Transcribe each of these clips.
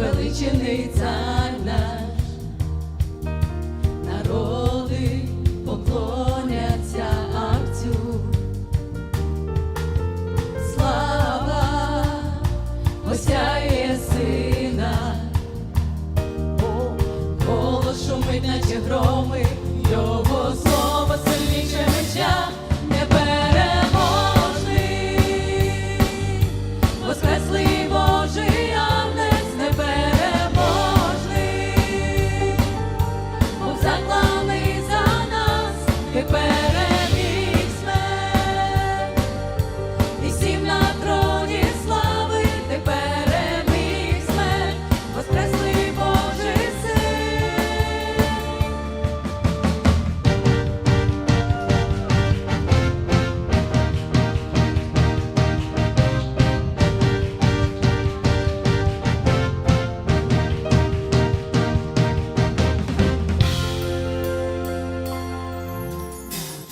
звеличений цар наш, народи поклоняться Акцю. Слава осяє сина, О, голос шумить, наче громи,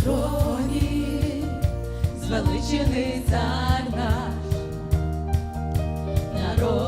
троні, з величини цар наш народ.